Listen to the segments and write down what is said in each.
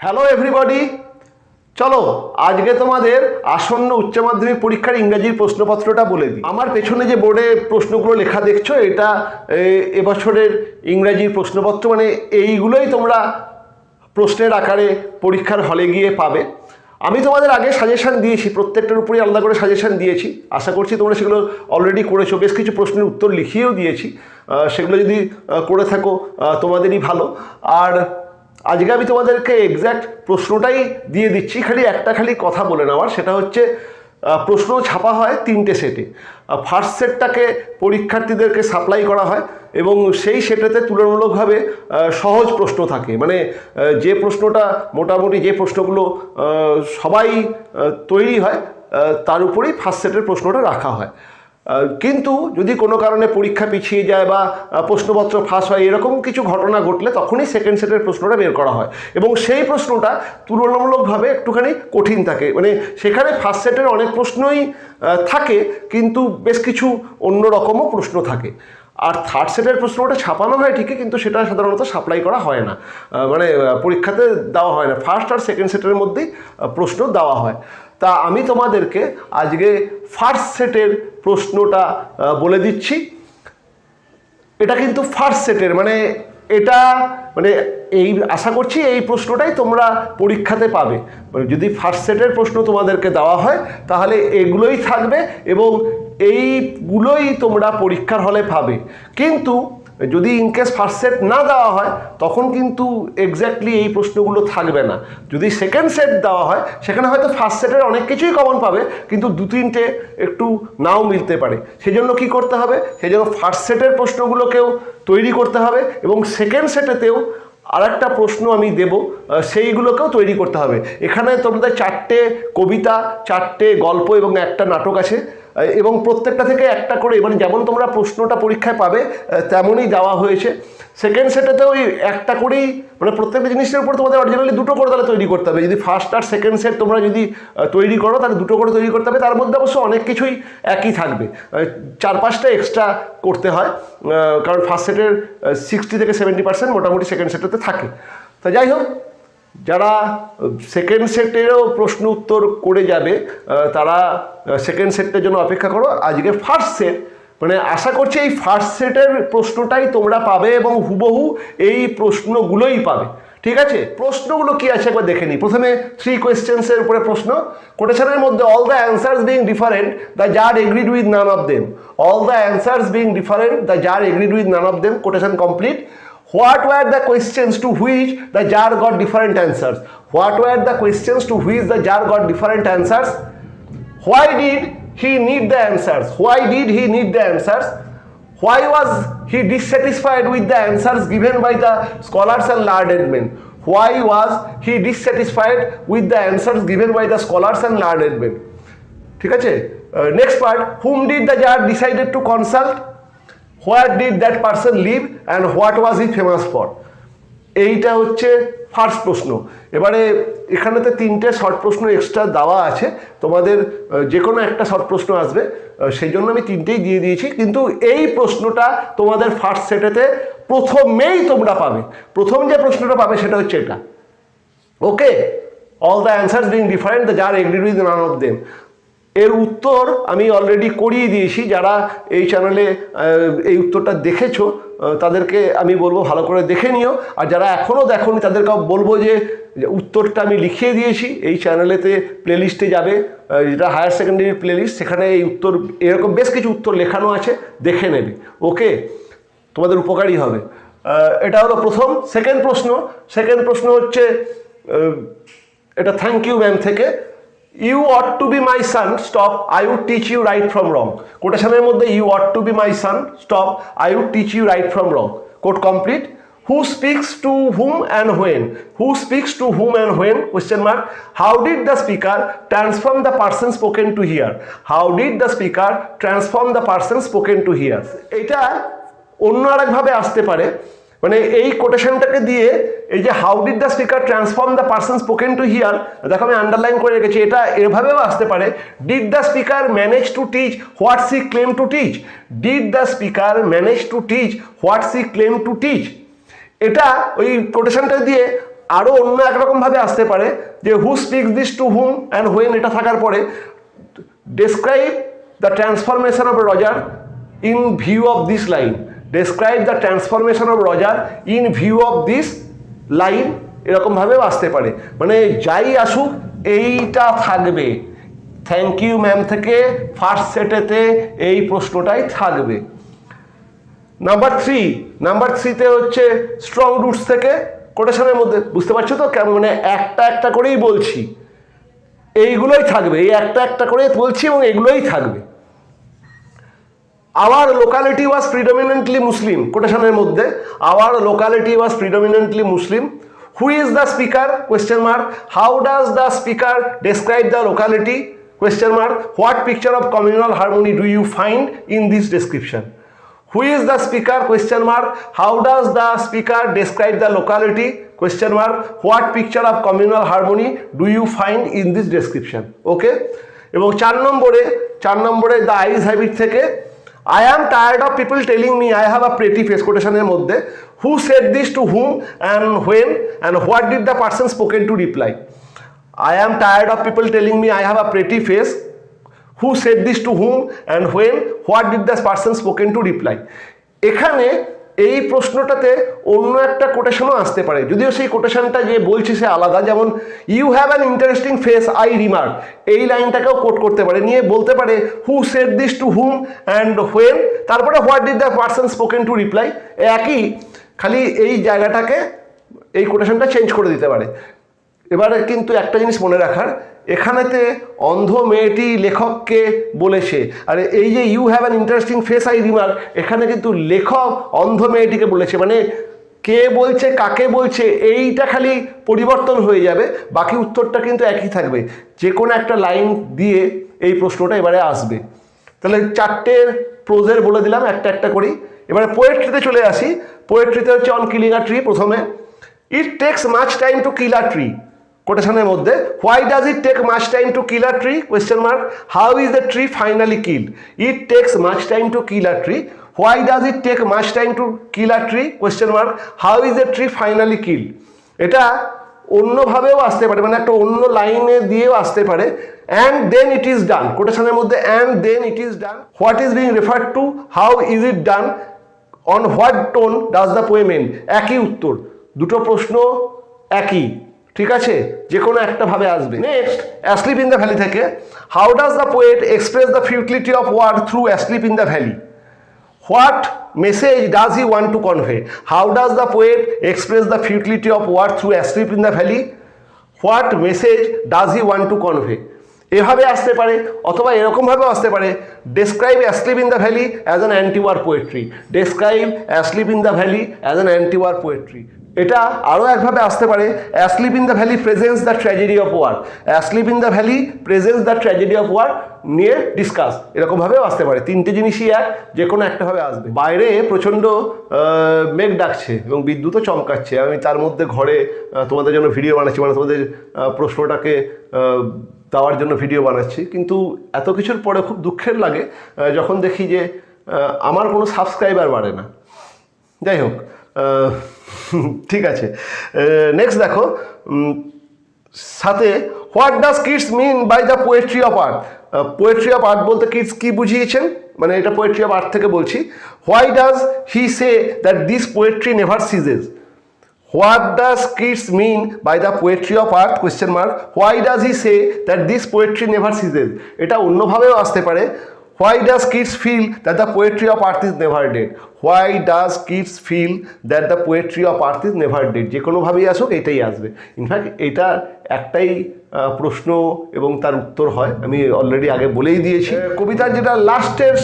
Hello everybody চলো, আজকে তোমাদের আসন্ন উচ্চ মাধ্যমিক পরীক্ষার ইংরাজির প্রশ্নপত্রটা বলে দিই। আমার পেছনে যে বোর্ডে প্রশ্নগুলো লেখা দেখছ, এটা এবছরের ইংরাজির প্রশ্নপত্র মানে এইগুলোই তোমরা প্রশ্নের আকারে পরীক্ষার হলে গিয়ে পাবে। আমি তোমাদের আগে সাজেশন দিয়েছি, প্রত্যেকটার উপরেই আলাদা করে সাজেশন দিয়েছি। আশা করছি তোমরা সেগুলো অলরেডি করেছ। বেশ কিছু প্রশ্নের উত্তর লিখিয়েও দিয়েছি। সেগুলো যদি করে থাকো তোমাদেরই ভালো। আর আজকে আমি তোমাদেরকে এক্স্যাক্ট প্রশ্নটাই দিয়ে দিচ্ছি, খালি একটা খালি কথা বলে নেওয়ার, সেটা হচ্ছে প্রশ্ন ছাপা হয় তিনটে সেটে ফার্স্ট সেটটাকে পরীক্ষার্থীদেরকে সাপ্লাই করা হয় এবং সেই সেটেতে তুলনামূলকভাবে সহজ প্রশ্ন থাকে। মানে যে প্রশ্নটা মোটামুটি যে প্রশ্নগুলো সবাই তৈরি হয় তার উপরেই ফার্স্ট সেটের প্রশ্নটা রাখা হয়। কিন্তু যদি কোনো কারণে পরীক্ষা পিছিয়ে যায় বা প্রশ্নপত্র ফাঁস হয়, এরকম কিছু ঘটনা ঘটলে তখনই সেকেন্ড সেটের প্রশ্নটা বের করা হয়। এবং সেই প্রশ্নটা তুলনামূলকভাবে একটুখানি কঠিন থাকে। মানে সেখানে ফার্স্ট সেটের অনেক প্রশ্নই থাকে, কিন্তু বেশ কিছু অন্য রকমও প্রশ্ন থাকে। আর থার্ড সেটের প্রশ্নটা ছাপানো হয় ঠিকই, কিন্তু সেটা সাধারণত সাপ্লাই করা হয় না। মানে পরীক্ষাতে দেওয়া হয় না। ফার্স্ট আর সেকেন্ড সেটের মধ্যেই প্রশ্ন দেওয়া হয়। তা আমি তোমাদেরকে আজকে ফার্স্ট সেটের প্রশ্নটা বলে দিচ্ছি। এটা কিন্তু ফার্স্ট সেটের মানে এটা মানে এই, আশা করছি এই প্রশ্নটাই তোমরা পরীক্ষাতে পাবে। মানে যদি ফার্স্ট সেটের প্রশ্ন তোমাদেরকে দেওয়া হয়, তাহলে এগুলোই থাকবে এবং এইগুলোই তোমরা পরীক্ষার হলে পাবে। কিন্তু যদি ইনকেস ফার্স্ট সেট না দেওয়া হয়, তখন কিন্তু এক্স্যাক্টলি এই প্রশ্নগুলো থাকবে না। যদি সেকেন্ড সেট দেওয়া হয়, সেখানে হয়তো ফার্স্ট সেটের অনেক কিছুই কমন পাবে, কিন্তু দু তিনটে একটু নাও মিলতে পারে। সেজন্য কি করতে হবে? সেজন্য ফার্স্ট সেটের প্রশ্নগুলোকেও তৈরি করতে হবে এবং সেকেন্ড সেটেতেও আর একটা প্রশ্ন আমি দেব সেইগুলোকেও তৈরি করতে হবে। এখানে তোমাদের চারটে কবিতা, চারটে গল্প এবং একটা নাটক আছে। এবং প্রত্যেকটা থেকে একটা করে মানে যেমন তোমরা প্রশ্নটা পরীক্ষায় পাবে তেমনই দেওয়া হয়েছে। সেকেন্ড সেটেতে ওই একটা করেই মানে প্রত্যেকটা জিনিসের উপর তোমাদের অরিজিনালি দুটো করে তাহলে তৈরি করতে হবে। যদি ফার্স্ট আর সেকেন্ড সেট তোমরা যদি তৈরি করো, তাহলে দুটো করে তৈরি করতে হবে। তার মধ্যে অবশ্য অনেক কিছুই একই থাকবে। চার পাঁচটা এক্সট্রা করতে হয়। কারণ ফার্স্ট সেটের সিক্সটি থেকে সেভেন্টি পার্সেন্ট মোটামুটি সেকেন্ড সেটেতে থাকে। তা যাই হোক যারা সেকেন্ড সেটেরও প্রশ্ন উত্তর করে যাবে তারা সেকেন্ড সেটের জন্য অপেক্ষা করো। আজকে ফার্স্ট সেট মানে আশা করছি এই ফার্স্ট সেটের প্রশ্নটাই তোমরা পাবে এবং হুবহু এই প্রশ্নগুলোই পাবে। ঠিক আছে? প্রশ্নগুলো কি আছে একবার দেখে নিই। প্রথমে থ্রি কোয়েশ্চেন্সের উপরে প্রশ্ন। কোটেশনের মধ্যে all the answers being different the tsar agreed with none of them all the answers being different the tsar agreed with none of them quotation complete What were the questions to which the jar got different answers? What were the questions to which the jar got different answers? Why did he need the answers? Why did he need the answers? Why was he dissatisfied with the answers given by the scholars and learned men? Why was he dissatisfied with the answers given by the scholars and learned men? ঠিক আছে next part hmm did the czar decided to consult where did that person live and what was he famous for? এইটা হচ্ছে first প্রশ্ন। এবারে এখানেতে তিনটে short প্রশ্ন extra দেওয়া আছে। তোমাদের যে কোনো একটা শর্ট প্রশ্ন আসবে সেই জন্য আমি তিনটেই দিয়ে দিয়েছি। কিন্তু এই প্রশ্নটা তোমাদের ফার্স্ট সেটেতে প্রথমেই তোমরা পাবে। প্রথম যে প্রশ্নটা পাবে সেটা হচ্ছে এটা। Okay all the answers being different the যার agreed with none of them এর উত্তর আমি অলরেডি করিয়ে দিয়েছি। যারা এই চ্যানেলে এই উত্তরটা দেখেছ তাদেরকে আমি বলব ভালো করে দেখে নিও। আর যারা এখনও দেখোনি, তাদেরকে বলব যে উত্তরটা আমি লিখিয়ে দিয়েছি। এই চ্যানেলেতে প্লেলিস্টে যাবে। যেটা হায়ার সেকেন্ডারি প্লেলিস্ট সেখানে এই উত্তর, এরকম বেশ কিছু উত্তর লেখানো আছে, দেখে নেবে। ওকে তোমাদের উপকারী হবে। এটা হলো প্রথম। সেকেন্ড প্রশ্ন। সেকেন্ড প্রশ্ন হচ্ছে এটা থ্যাংক ইউ ম্যাম থেকে। You ought to be my son stop I would teach you right from wrong কোটেশনের মধ্যে you ought to be my son stop I would teach you right from wrong quote complete who speaks to whom and when who speaks to whom and when question mark how did the speaker transform the person spoken to here how did the speaker transform the person spoken to here এটা অন্য আরেকভাবে আসতে পারে। মানে এই কোটেশনটাকে দিয়ে এই যে how did the speaker transform the person spoken to here দেখো আমি আন্ডারলাইন করে রেখেছি, এটা এভাবেও আসতে পারে did the speaker manage to teach what she claim to teach did the speaker manage to teach what she claim to teach এটা ওই কোটেশনটা দিয়ে আরও অন্য একরকমভাবে আসতে পারে, যে who speaks this to whom and when এটা থাকার পরে, describe the transformation of Roger in view of this line. Describe the transformation of Roger in view of this line এরকমভাবেও আসতে পারে। মানে যাই আসুক, এইটা থাকবে। থ্যাংক ইউ ম্যাম থেকে ফার্স্ট সেটেতে এই প্রশ্নটাই থাকবে। নাম্বার থ্রি নাম্বার থ্রিতে হচ্ছে স্ট্রং রুটস থেকে কোটেশনের মধ্যে। বুঝতে পারছ তো? কেমন? মানে একটা একটা করেই বলছি। এইগুলোই থাকবে। এই একটা একটা করে বলছি এবং এগুলোই থাকবে। Our locality was predominantly Muslim কোটেশনের মধ্যে our locality was predominantly Muslim who is the speaker question mark how does the speaker describe the locality question mark what picture of communal harmony do you find in this description Who is the speaker question mark how does the speaker describe the locality Question mark what picture of communal harmony do you find in this description? Okay এবং চার নম্বরে চার নম্বরে the eyes have it থেকে I am tired of people telling me I have a pretty face কোটেশনের মধ্যে who said this to whom and when and what did the person spoken to reply I am tired of people telling me I have a pretty face who said this to whom and when what did the person spoken to reply এখানে এই প্রশ্নটাতে অন্য একটা কোটেশনও আসতে পারে। যদিও সেই কোটেশনটা যে বলছি সে আলাদা, যেমন you have an interesting face I remark এই লাইনটাকেও কোট করতে পারে। নিয়ে বলতে পারে who said this to whom and when তারপরে what did the person spoken to reply একই, খালি এই জায়গাটাকে, এই কোটেশনটা চেঞ্জ করে দিতে পারে। এবারে কিন্তু একটা জিনিস মনে রাখার, এখানেতে অন্ধ মেয়েটি লেখককে বলেছে। আর এই যে you have an interesting face I remark এখানে কিন্তু লেখক অন্ধ মেয়েটিকে বলেছে। মানে কে বলছে, কাকে বলছে, এইটা খালি পরিবর্তন হয়ে যাবে, বাকি উত্তরটা কিন্তু একই থাকবে। যে কোনো একটা লাইন দিয়ে এই প্রশ্নটা এবারে আসবে। তাহলে চারটে প্রোজের বলে দিলাম, একটা একটা করি। এবারে পোয়েট্রিতে চলে আসি। পোয়েট্রিতে হচ্ছে অন কিলিং আ ট্রি প্রথমে। It takes much time to kill a tree কোটেশনের মধ্যে why does it take much time to kill a tree question mark how is the tree finally kill it takes much time to kill a tree why does it take much time to kill a tree question mark how is the tree finally kill এটা অন্যভাবেও আসতে পারে মানে একটা অন্য লাইনে দিয়েও আসতে পারে and then it is done কোটেশনের মধ্যে and then it is done what is being refer to how is it done on what tone does the poem end একই উত্তর। দুটো প্রশ্ন একই। ঠিক আছে? যে কোনো একটা ভাবে আসবে। Next asleep in the valley থেকে how does the poet express the futility of war through asleep in the valley what message does he want to convey how does the poet express the futility of war through asleep in the valley what message does he want to convey এভাবে আসতে পারে, অথবা এরকমভাবেও আসতে পারে। Describe asleep in the valley as an anti war poetry describe asleep in the valley as an anti war poetry এটা আরও একভাবে আসতে পারে। Asleep in the valley presents the tragedy of war asleep in the valley presents the tragedy of war নিয়ে discuss এরকমভাবেও আসতে পারে। তিনটে জিনিসই এক যে কোনো একটাভাবে আসবে। বাইরে প্রচণ্ড মেঘ ডাকছে এবং বিদ্যুৎও চমকাচ্ছে। আমি তার মধ্যে ঘরে তোমাদের জন্য ভিডিও বানাচ্ছি মানে তোমাদের প্রশ্নটাকে দেওয়ার জন্য ভিডিও বানাচ্ছি। কিন্তু এত কিছুর পরে খুব দুঃখের লাগে যখন দেখি যে আমার কোনো সাবস্ক্রাইবার বাড়ে না। যাই হোক ঠিক আছে। নেক্সট দেখো সাথে what does Keats mean by the poetry of art poetry of art বলতে কিডস কি বুঝিয়েছেন? মানে এটা পোয়েট্রি অফ আর্ট থেকে বলছি। Why does he say that this poetry never ceases? What does Keats mean by the poetry of art question mark why does he say that this poetry never ceases? এটা অন্যভাবেও আসতে পারে। Why does Keats feel that the poetry of earth is never dead why does Keats feel that the poetry of earth is never dead যে কোনোভাবেই আসুক, এটাই আসবে। In fact এটা একটাই প্রশ্ন এবং তার উত্তর হয়। আমি অলরেডি আগে বলেই দিয়েছি। কবিতার যেটা লাস্টের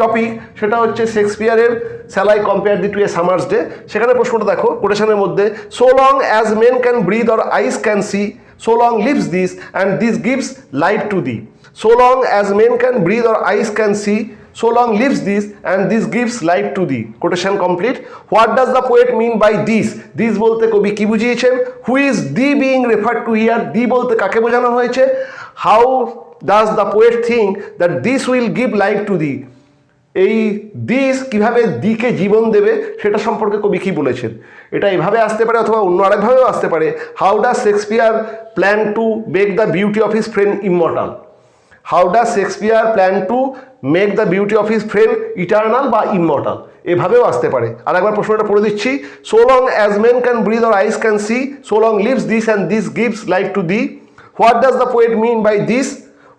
টপিক সেটা হচ্ছে শেক্সপিয়ারের shall I compare thee to a summer's day সেখানে প্রশ্নটা দেখো কোটেশনের মধ্যে so long as men can breathe or eyes can see so long lives this and this gives light to thee so long as men can breathe or eyes can see so long lives this and this gives life to thee quotation complete what does the poet mean by this this বলতে কবি কি বুঝিয়েছেন who is the being referred to here the বলতে কাকে বোঝানো হয়েছে how does the poet think that this will give life to thee এই this কীভাবে দিকে জীবন দেবে সেটা সম্পর্কে কবি কি বলেছেন এটা এভাবে আসতে পারে অথবা অন্য আরেকভাবেও আসতে পারে how does Shakespeare plan to make the beauty of his friend immortal how does Shakespeare plan to make the beauty of his frame eternal বা ইমর্টাল এভাবেও আসতে পারে। আর একবার প্রশ্নটা পড়ে দিচ্ছি। So long as men can breathe or eyes can see so long lives this and this gives life to thee what does the poet mean by this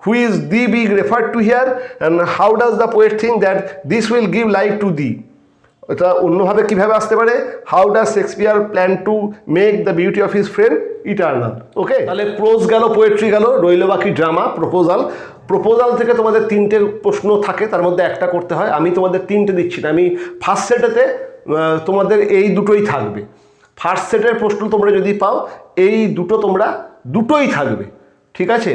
who is the being refer to here and how does the poet think that this will give life to thee? এটা অন্যভাবে কীভাবে আসতে পারে? How does Shakespeare plan to make the beauty of his friend eternal okay তাহলে prose গেল poetry গেল, রইল বাকি ড্রামা প্রপোজাল প্রপোজাল থেকে তোমাদের তিনটে প্রশ্ন থাকে, তার মধ্যে একটা করতে হয়। আমি তোমাদের তিনটে দিচ্ছি না। আমি ফার্স্ট সেটেতে তোমাদের এই দুটোই থাকবে। ফার্স্ট সেটের প্রশ্ন তোমরা যদি পাও, এই দুটো তোমরা দুটোই থাকবে। ঠিক আছে?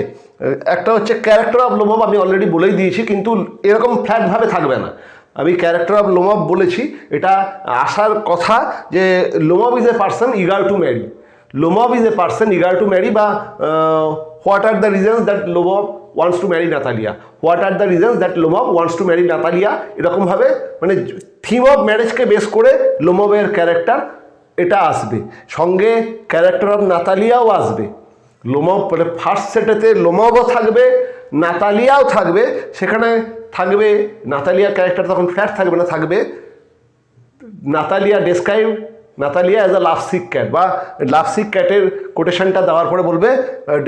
একটা হচ্ছে ক্যারেক্টার অফ লোমব আমি অলরেডি বলেই দিয়েছি, কিন্তু এরকম ফ্ল্যাটভাবে থাকবে না। আমি ক্যারেক্টার অফ লোমব বলেছি, এটা আসার কথা যে Lomov is a person eager to marry Lomov is a person eager to marry বা what are the reasons that Lomov wants to marry Natalya what are the reasons that Lomov wants to marry Natalya এরকমভাবে মানে theme of ম্যারেজকে base করে লোমবের character এটা আসবে। সঙ্গে character of নাতালিয়াও আসবে। লোমব মানে ফার্স্ট সেটেতে লোমবও থাকবে নাতালিয়াও থাকবে, সেখানে থাকবে নাতালিয়া ক্যারেক্টার তখন ফ্ল্যাট থাকবে না, থাকবে Natalia describe Natalia as a lovesick cat বা লাভসিক ক্যাটের কোটেশনটা দেওয়ার পরে বলবে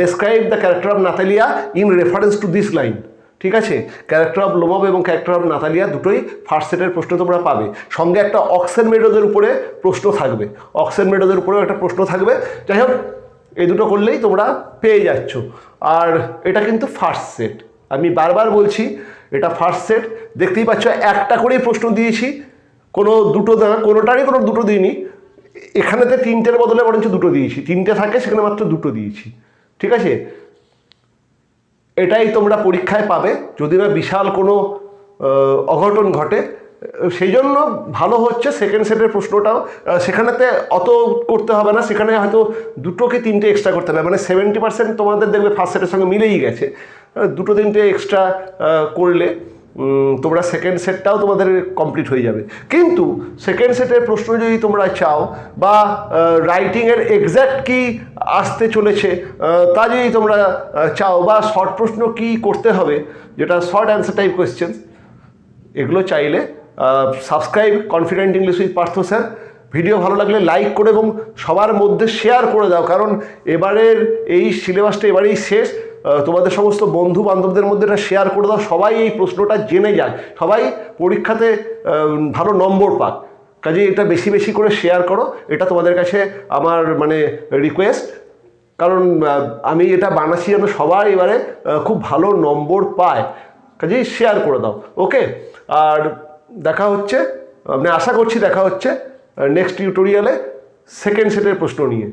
describe the character of Natalia in reference to this line ঠিক আছে? ক্যারেক্টার অফ লোমব এবং ক্যারেক্টার অফ নাতালিয়া দুটোই ফার্স্ট সেটের প্রশ্ন তোমরা পাবে। সঙ্গে একটা অক্সেন মেডোদের উপরে প্রশ্ন থাকবে। অক্সেন মেডোজের উপরেও একটা প্রশ্ন থাকবে। যাই হোক, এই দুটো করলেই তোমরা পেয়ে যাচ্ছ। আর এটা কিন্তু ফার্স্ট সেট আমি বারবার বলছি এটা ফার্স্ট সেট দেখতেই পাচ্ছ, একটা করেই প্রশ্ন দিয়েছি। কোনো দুটো কোনোটারই কোনো দুটো দিইনি। এখানেতে তিনটের বদলে বরঞ্চ দুটো দিয়েছি। তিনটে থাকে, সেখানে মাত্র দুটো দিয়েছি। ঠিক আছে? এটাই তোমরা পরীক্ষায় পাবে। যদি না বিশাল কোনো অঘটন ঘটে, সেই জন্য ভালো হচ্ছে সেকেন্ড সেটের প্রশ্নটাও। সেখানেতে অত করতে হবে না। সেখানে হয়তো দুটো কি তিনটে এক্সট্রা করতে হবে। মানে সেভেন্টি পার্সেন্ট তোমাদের দেখবে ফার্স্ট সেটের সঙ্গে মিলেই গেছে। দুটো তিনটে এক্সট্রা করলে তোমরা সেকেন্ড সেটটাও তোমাদের কমপ্লিট হয়ে যাবে। কিন্তু সেকেন্ড সেটের প্রশ্ন যদি তোমরা চাও, বা রাইটিংয়ের এক্স্যাক্ট কি আসতে চলেছে তা যদি তোমরা চাও, বা শর্ট প্রশ্ন কি করতে হবে, যেটা শর্ট অ্যান্সার টাইপ কোয়েশ্চেন এগুলো চাইলে subscribe confident English with Partha sir video ভালো লাগলে লাইক করে এবং সবার মধ্যে শেয়ার করে দাও, কারণ এবারের এই সিলেবাসটা এবারেই শেষ। তোমাদের সমস্ত বন্ধু বান্ধবদের মধ্যে এটা শেয়ার করে দাও। সবাই এই প্রশ্নটা জেনে যায়। সবাই পরীক্ষাতে ভালো নম্বর পাক। কাজে এটা বেশি বেশি করে শেয়ার করো। এটা তোমাদের কাছে আমার মানে রিকোয়েস্ট কারণ আমি এটা বানাচ্ছি যেন সবাই এবারে খুব ভালো নম্বর পায়। কাজেই শেয়ার করে দাও। ওকে আর দেখা হচ্ছে আমি আশা করছি দেখা হচ্ছে নেক্সট টিউটোরিয়ালে সেকেন্ড সেটের প্রশ্ন নিয়ে।